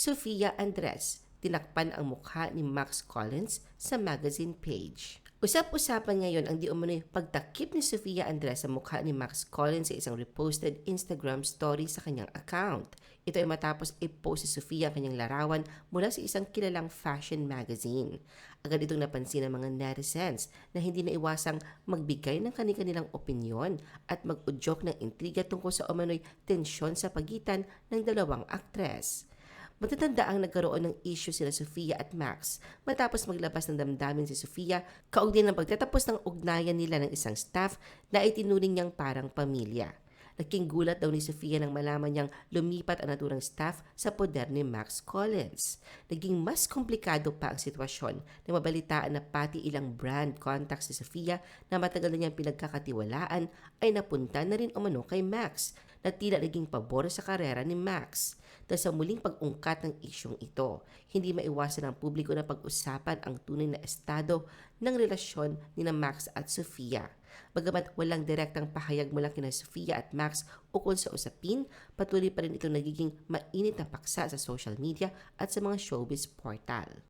Sofia Andres, tinakpan ang mukha ni Max Collins sa magazine page. Usap-usapan ngayon ang di umano'y pagtakip ni Sofia Andres sa mukha ni Max Collins sa isang reposted Instagram story sa kanyang account. Ito ay matapos i-post si Sofia ang kanyang larawan mula sa isang kilalang fashion magazine. Agad itong napansin ng mga netizens na hindi na iwasang magbigay ng kanilang opinyon at mag-udyok ng intriga tungkol sa umano'y tensyon sa pagitan ng dalawang aktres. Matatanda ang nagkaroon ng issue sila Sofia at Max matapos maglabas ng damdamin si Sofia kaugnay ng pagtatapos ng ugnayan nila ng isang staff na itinuring niyang parang pamilya. Nagking gulat daw ni Sofia nang malaman niyang lumipat ang naturang staff sa poder ni Max Collins. Naging mas komplikado pa ang sitwasyon na mabalitaan na pati ilang brand contacts ni Sofia na matagal na niyang pinagkakatiwalaan ay napunta na rin umano kay Max na tila naging pabor sa karera ni Max. Dahil sa muling pag-ungkat ng isyong ito, hindi maiwasan ng publiko na pag-usapan ang tunay na estado ng relasyon ni na Max at Sofia. Bagamat walang direktang pahayag mula kina Sofia at Max ukol sa usapin, patuloy pa rin ito nagiging mainit na paksa sa social media at sa mga showbiz portal.